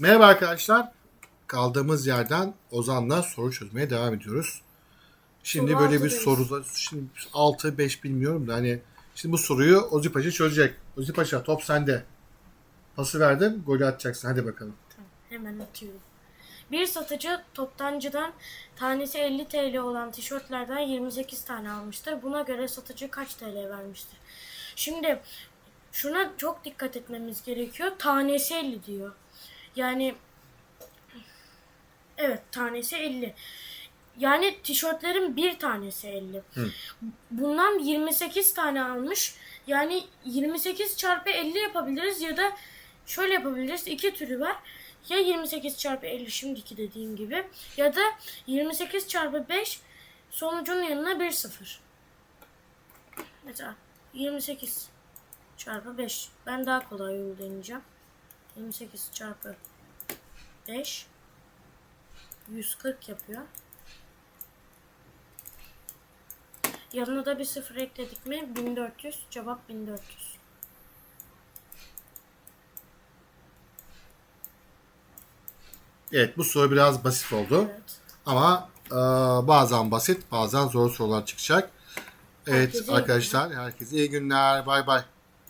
Merhaba arkadaşlar. Kaldığımız yerden Ozan'la soru çözmeye devam ediyoruz. Şimdi Soru böyle bir soruda şimdi 6 5 bilmiyorum da hani şimdi bu soruyu Ozi Paşa çözecek. Ozi Paşa top sende. Pası verdim, golü atacaksın. Hadi bakalım. Hemen atıyorum. Bir satıcı toptancıdan tanesi 50 TL olan tişörtlerden 28 tane almıştır. Buna göre satıcı kaç TL vermiştir? Şimdi şuna çok dikkat etmemiz gerekiyor. Tanesi 50 diyor. Yani evet tanesi 50. Yani tişörtlerin bir tanesi 50. Bundan 28 tane almış. Yani 28 çarpı 50 yapabiliriz ya da şöyle yapabiliriz. İki türü var. Ya 28 çarpı 50 şimdiki dediğim gibi ya da 28 çarpı 5 sonucun yanına 1 0. Mesela 28 çarpı 5. Ben daha kolay yolu deneyeceğim. 28 çarpı 5 140 yapıyor. Yanına da bir sıfır ekledik mi 1400 cevap 1400. Evet bu soru biraz basit oldu. Evet. Ama e, bazen basit bazen zor sorular çıkacak. Evet Herkese arkadaşlar herkese iyi günler. Bay bay.